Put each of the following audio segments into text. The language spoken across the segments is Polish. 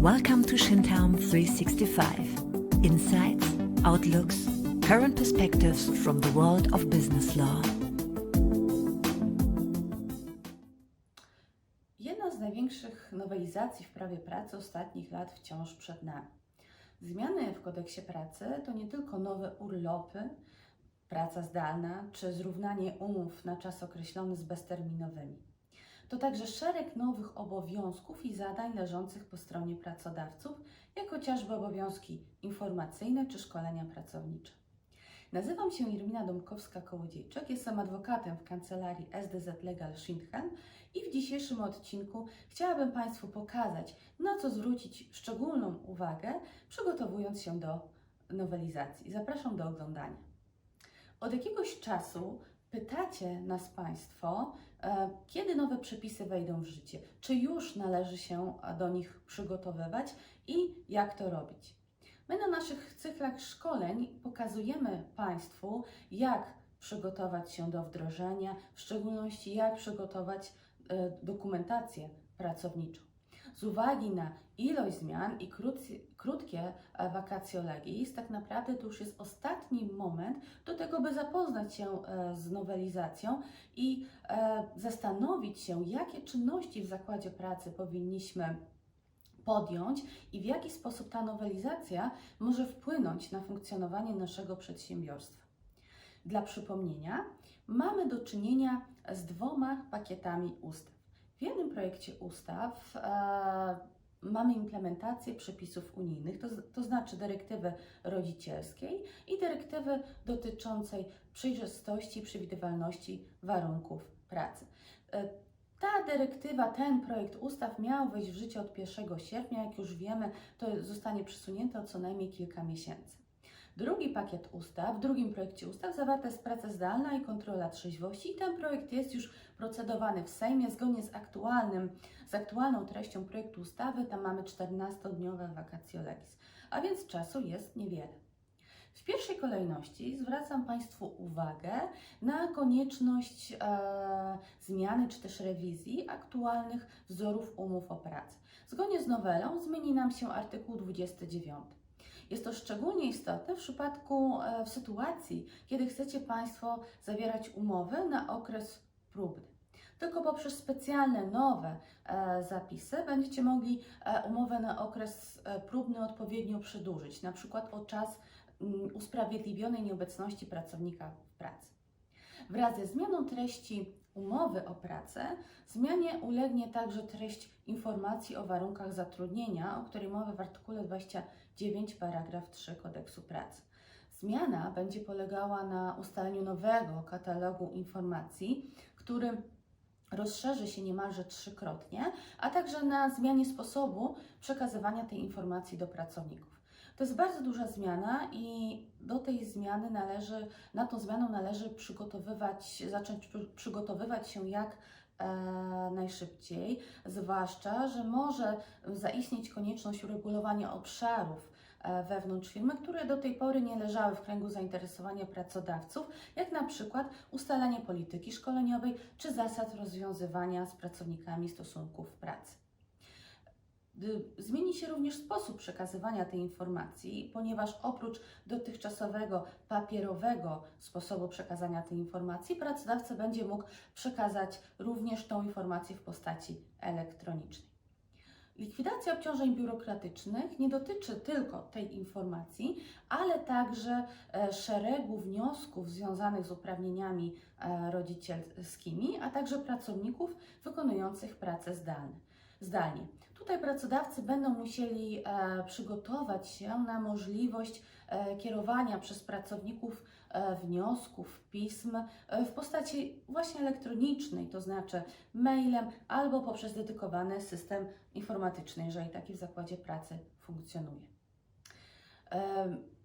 Welcome to Shintown 365. Insights, outlooks, current perspectives from the world of business law. Jedna z największych nowelizacji w prawie pracy ostatnich lat wciąż przed nami. Zmiany w kodeksie pracy to nie tylko nowe urlopy, praca zdalna czy zrównanie umów na czas określony z bezterminowymi. To także szereg nowych obowiązków i zadań leżących po stronie pracodawców, jak chociażby obowiązki informacyjne czy szkolenia pracownicze. Nazywam się Irmina Domkowska-Kołodziejczak, jestem adwokatem w kancelarii SDZ Legal Schindhelm i w dzisiejszym odcinku chciałabym Państwu pokazać, na co zwrócić szczególną uwagę, przygotowując się do nowelizacji. Zapraszam do oglądania. Od jakiegoś czasu pytacie nas Państwo, e, kiedy nowe przepisy wejdą w życie, czy już należy się do nich przygotowywać i jak to robić. My na naszych cyklach szkoleń pokazujemy Państwu, jak przygotować się do wdrożenia, w szczególności jak przygotować e, dokumentację pracowniczą. Z uwagi na ilość zmian i krótkie, krótkie vacatio legis, tak naprawdę to już jest ostatni moment do tego, by zapoznać się e, z nowelizacją i e, zastanowić się, jakie czynności w zakładzie pracy powinniśmy podjąć i w jaki sposób ta nowelizacja może wpłynąć na funkcjonowanie naszego przedsiębiorstwa. Dla przypomnienia, mamy do czynienia z dwoma pakietami ustaw. W jednym projekcie ustaw e, mamy implementację przepisów unijnych, to, to znaczy dyrektywy rodzicielskiej i dyrektywy dotyczącej przejrzystości i przewidywalności warunków pracy. E, ta dyrektywa, ten projekt ustaw miał wejść w życie od 1 sierpnia. Jak już wiemy, to zostanie przesunięte o co najmniej kilka miesięcy. Drugi pakiet ustaw, w drugim projekcie ustaw zawarta jest praca zdalna i kontrola trzeźwości i ten projekt jest już procedowany w Sejmie zgodnie z aktualnym, z aktualną treścią projektu ustawy. Tam mamy 14-dniowe vacatio legis, a więc czasu jest niewiele. W pierwszej kolejności zwracam Państwu uwagę na konieczność e, zmiany czy też rewizji aktualnych wzorów umów o pracę. Zgodnie z nowelą zmieni nam się artykuł 29. Jest to szczególnie istotne w przypadku, e, w sytuacji, kiedy chcecie Państwo zawierać umowy na okres próbny. Tylko poprzez specjalne nowe e, zapisy będziecie mogli e, umowę na okres próbny odpowiednio przedłużyć, na przykład o czas mm, usprawiedliwionej nieobecności pracownika w pracy. Wraz ze zmianą treści umowy o pracę, zmianie ulegnie także treść informacji o warunkach zatrudnienia, o której mowa w artykule 29 paragraf 3 kodeksu pracy. Zmiana będzie polegała na ustaleniu nowego katalogu informacji, który rozszerzy się niemalże trzykrotnie, a także na zmianie sposobu przekazywania tej informacji do pracowników. To jest bardzo duża zmiana i do tej zmiany należy, na tą zmianę należy przygotowywać, zacząć przygotowywać się jak e, najszybciej, zwłaszcza, że może zaistnieć konieczność uregulowania obszarów e, wewnątrz firmy, które do tej pory nie leżały w kręgu zainteresowania pracodawców, jak na przykład ustalanie polityki szkoleniowej czy zasad rozwiązywania z pracownikami stosunków pracy. Zmieni się również sposób przekazywania tej informacji, ponieważ oprócz dotychczasowego papierowego sposobu przekazania tej informacji, pracodawca będzie mógł przekazać również tą informację w postaci elektronicznej. Likwidacja obciążeń biurokratycznych nie dotyczy tylko tej informacji, ale także e, szeregu wniosków związanych z uprawnieniami e, rodzicielskimi, a także pracowników wykonujących pracę zdalne zdalnie. Tutaj pracodawcy będą musieli e, przygotować się na możliwość e, kierowania przez pracowników e, wniosków, pism w postaci właśnie elektronicznej, to znaczy mailem albo poprzez dedykowany system informatyczny, jeżeli taki w zakładzie pracy funkcjonuje.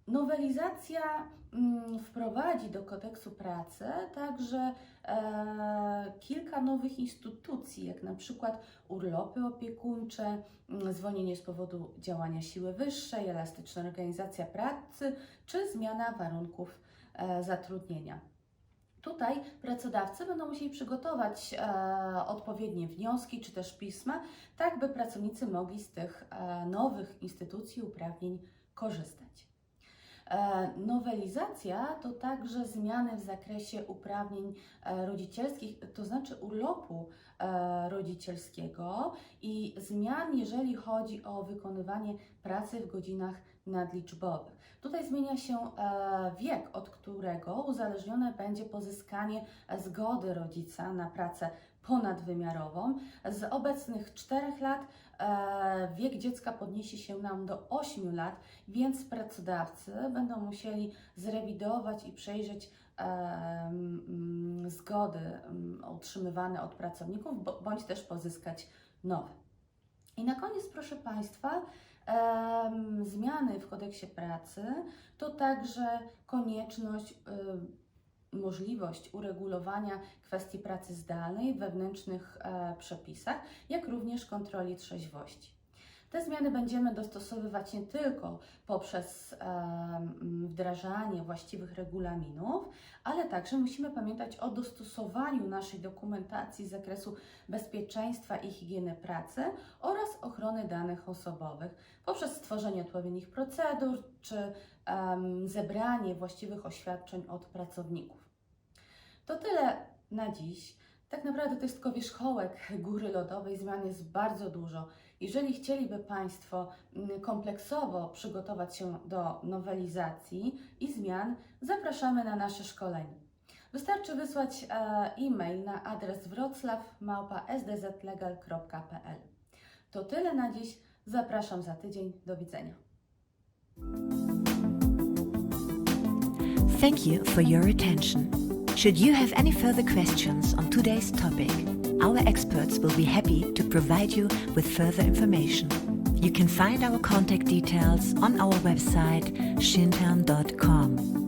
Nowelizacja mm, wprowadzi do kodeksu pracy także e, kilka nowych instytucji, jak na przykład urlopy opiekuńcze, mm, zwolnienie z powodu działania siły wyższej, elastyczna organizacja pracy czy zmiana warunków e, zatrudnienia. Tutaj pracodawcy będą musieli przygotować e, odpowiednie wnioski czy też pisma, tak by pracownicy mogli z tych nowych instytucji uprawnień korzystać. E, Nowelizacja to także zmiany w zakresie uprawnień e, rodzicielskich, to znaczy urlopu e, rodzicielskiego i zmian, jeżeli chodzi o wykonywanie pracy w godzinach nadliczbowych. Tutaj zmienia się wiek, od którego uzależnione będzie pozyskanie zgody rodzica na pracę ponadwymiarową. Z obecnych 4 lat e, wiek dziecka podniesie się nam do 8 lat, więc pracodawcy będą musieli zrewidować i przejrzeć e, zgody otrzymywane od pracowników, bądź też pozyskać nowe. I na koniec, proszę Państwa, em, zmiany w kodeksie pracy to także konieczność, y, możliwość uregulowania kwestii pracy zdalnej w wewnętrznych e, przepisach, jak również kontroli trzeźwości. Te zmiany będziemy dostosowywać nie tylko poprzez em, wdrażanie właściwych regulaminów, ale także musimy pamiętać o dostosowaniu naszej dokumentacji z zakresu bezpieczeństwa i higieny pracy oraz ochrony danych osobowych poprzez stworzenie odpowiednich procedur czy zebranie właściwych oświadczeń od pracowników. To tyle na dziś. Tak naprawdę to jest tylko wierzchołek góry lodowej, zmian jest bardzo dużo. Jeżeli chcieliby Państwo mm, kompleksowo przygotować się do nowelizacji i zmian, zapraszamy na nasze szkolenie. Wystarczy wysłać e, e-mail na adres wroclaw.sdzlegal.pl. To tyle na dziś. Zapraszam za tydzień. Do widzenia. Thank you for your attention. Should you have any further questions on today's topic, our experts will be happy to provide you with further information. You can find our contact details on our website shintown.com.